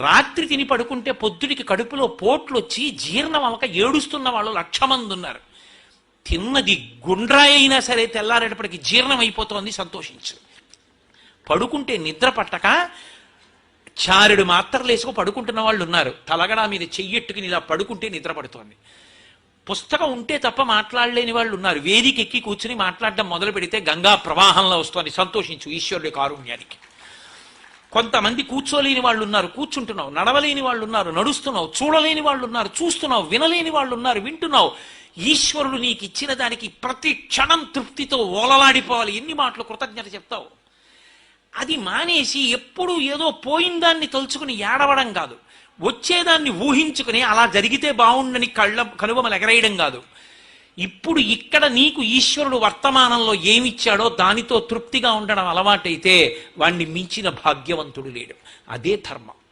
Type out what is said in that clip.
రాత్రి తిని పడుకుంటే పొద్దుడికి కడుపులో పోట్లు వచ్చి జీర్ణం అవక ఏడుస్తున్న వాళ్ళు లక్ష మంది ఉన్నారు. తిన్నది గుండ్రాయి అయినా సరే తెల్లారేటప్పటికి జీర్ణం అయిపోతోంది సంతోషించు. పడుకుంటే నిద్ర పట్టక చారుడు మాత్రలు వేసుకు పడుకుంటున్న వాళ్ళు ఉన్నారు. తలగడా మీద చెయ్యెట్టుకుని ఇలా పడుకుంటే నిద్ర పడుతోంది. పుస్తకం ఉంటే తప్ప మాట్లాడలేని వాళ్ళు ఉన్నారు. వేదిక ఎక్కి కూర్చుని మాట్లాడడం మొదలు పెడితే గంగా ప్రవాహంలో వస్తోంది. సంతోషించు ఈశ్వరుడి కారుణ్యానికి. కొంతమంది కూర్చోలేని వాళ్ళు ఉన్నారు కూర్చుంటున్నావు నడవలేని వాళ్ళు ఉన్నారు నడుస్తున్నావు చూడలేని వాళ్ళు ఉన్నారు చూస్తున్నావు వినలేని వాళ్ళు ఉన్నారు వింటున్నావు. ఈశ్వరుడు నీకు ఇచ్చిన దానికి ప్రతి క్షణం తృప్తితో ఓలలాడిపోవాలి. ఎన్ని మాటలు కృతజ్ఞత చెప్తావు? అది మానేసి ఎప్పుడు ఏదో పోయిందాన్ని తలుచుకుని ఏడవడం కాదు. వచ్చేదాన్ని ఊహించుకుని అలా జరిగితే బాగుండని కళ్ళ కనుబొమలు ఎగరేయడం కాదు. ఇప్పుడు ఇక్కడ నీకు ఈశ్వరుడు వర్తమానంలో ఏమిచ్చాడో దానితో తృప్తిగా ఉండడం అలవాటైతే వాణ్ణి మించిన భాగ్యవంతుడు లేడు. అదే ధర్మం.